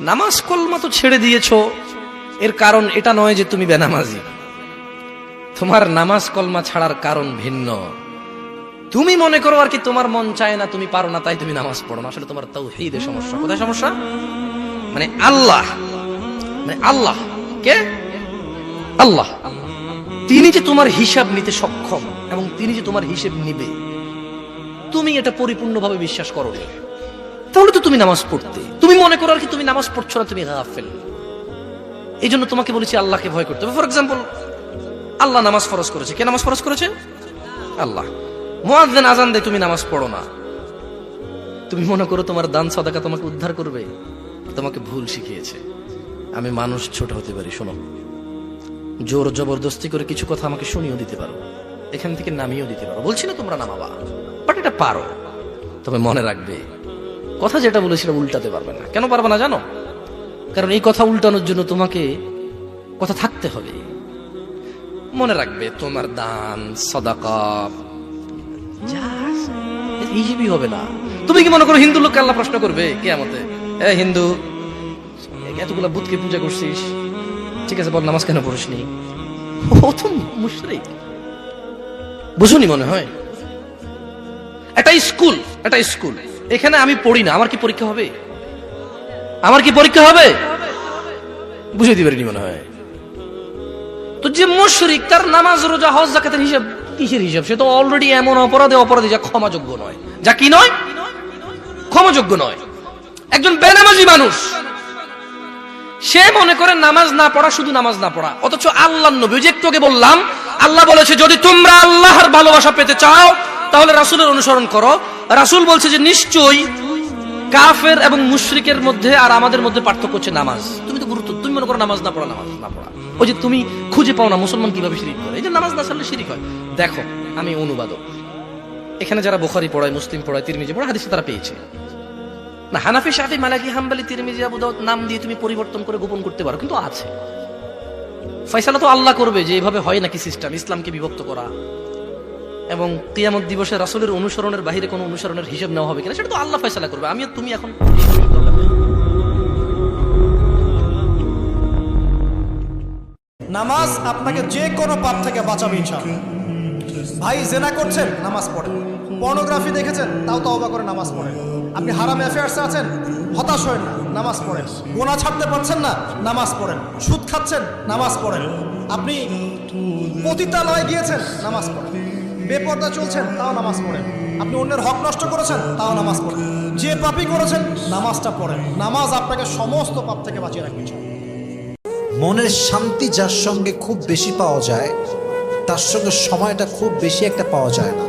নামাজ কলমা তো ছেড়ে দিয়েছ। এর কারণ এটা নয় যে তুমি বেনামাজি। তোমার নামাজ কলমা ছাড়ার কারণ ভিন্ন। তুমি মনে করো আর কি তোমার মন চায় না, তুমি পারো না, তাই তুমি নামাজ পড়ো না। আসলে তোমার তাও হেইদের সমস্যা। কোথায় সমস্যা? মানে আল্লাহ। মানে আল্লাহ। কে? আল্লাহ। তিনি যে তোমার হিসাব নিতে সক্ষম এবং তিনি যে তোমার হিসেব নিবে, তুমি এটা পরিপূর্ণভাবে বিশ্বাস করো তাহলে তো তুমি নামাজ পড়তে। তুমি মনে করো আর কি তুমি নামাজ পড়ছো না, তুমি গাফেল। এই জন্য তোমাকে বলেছি আল্লাহকে ভয় করতে হবে। ফর এক্সাম্পল আল্লাহ নামাজ ফরজ করেছে। কে নামাজ ফরজ করেছে? আল্লাহ। মুয়াজ্জিন আজান দেয় তুমি নামাজ পড়ো না। তুমি মনে করো তোমার দান সদাকা তোমাকে উদ্ধার করবে, তোমাকে ভুল শিখিয়েছে। আমি মানুষ ছোট হতে পারি, শোনো। জোর জবরদস্তি করে কিছু কথা আমাকে শুনিয়েও দিতে পারো। এখান থেকে নামিয়েও দিতে পারো। বলছি না তোমরা নামাবা বাট এটা পারো। তবে মনে রাখবে কথা যেটা বলে সেটা উল্টাতে পারবে না। কেন পারবে না জানো? কারণ এই কথা উল্টানোর জন্য তোমাকে কথা থাকতে হবে। মনে রাখবে, তোমার দান হবে না। তুমি কি মনে করো হিন্দু লোককে আল্লাহ প্রশ্ন করবে কে আমাদের এ হিন্দু, এতগুলা বুধকে পূজা করছিস। ঠিক আছে, বল, নামাজ কেন পড়িসনি? ও বুঝুনি মনে হয়? একটা স্কুল একটা স্কুল। এখানে আমি পড়ি না, আমার কি পরীক্ষা হবে? আমার কি পরীক্ষা হবে? বুঝে দিবারই মনে হয়। তো যে মুশরিক, তার নামাজ, রোজা, হজ জাকাতের হিসাব, কিসের হিসাব? সে তো অলরেডি এমন অপরাধে, অপরাধী, যা ক্ষমাযোগ্য নয়। যা কি নয়? ক্ষমাযোগ্য নয়। একজন বেনামাজি মানুষ, সে মনে করে নামাজ না পড়া, শুধু নামাজ না পড়া, অথচ আল্লাহ নবী যে বললাম, আল্লাহ বলেছে, যদি তোমরা আল্লাহর ভালোবাসা পেতে চাও তাহলে রাসূলের অনুসরণ করো। রাসূল বলছে যে নিশ্চয়ই কাফের এবং মুশরিকের মধ্যে আর আমাদের মধ্যে পার্থক্য হচ্ছে নামাজ। তুমি তো গুরুত্ব, তুমি মনে করো নামাজ না পড়া, নামাজ না পড়া। ওই যে তুমি খুঁজে পাও না মুসলমান কীভাবে শিরিক করে। এই যে নামাজ না ছাড়লে শিরিক হয়। দেখো, আমি অনুবাদক। এখানে যারা বুখারি পড়ায়, মুসলিম পড়ায়, তিরমিজি পড়ায়, হাদিসে তারা পেয়েছে। না, হানাফি, শাফি, মালাকি, হাম্বালি, তিরমিজি, আবু দাউদ নাম দিয়ে তুমি পরিবর্তন করে গোপন করতে পারো, কিন্তু আছে। ফয়সালা তো আল্লাহ করবে যে এভাবে হয় নাকি সিস্টেম ইসলামকে বিভক্ত করা। এবং কিয়ামত দিবসে রাসূলের অনুসরণের বাইরে কোনো অনুসরণের হিসেব নেওয়া হবে কিনা, সেটা তো আল্লাহ ফয়সালা করবে। আমি তুমি এখন নামাজ আপনাকে যে কোনো পাপ থেকে বাঁচাবে ভাই, জেনা করছেন, নামাজ পড়েন। পর্নোগ্রাফি দেখেছেন? তাও তওবা করে নামাজ পড়েন। আপনি হারাম অ্যাফেয়ার্সে আছেন? হতাশ হয়েন না, নামাজ পড়েন। গোনা ছাড়তে পারছেন না? নামাজ পড়েন। সুদ খাচ্ছেন? নামাজ পড়েন। আপনি পতিতালয়ে গিয়েছেন? নামাজ পড়েন। বেপর্দা চলছেন, তাও নামাজ পড়েন। আপনি অন্যের হক নষ্ট করেছেন, তাও নামাজ পড়েন। যে পাপই করেছেন, নামাজটা পড়েন। নামাজ আপনাকে সমস্ত পাপ থেকে বাঁচিয়ে রাখবে মনের শান্তি যার সঙ্গে খুব বেশি পাওয়া যায়, তার সঙ্গে সময়টা খুব বেশি একটা পাওয়া যায় না।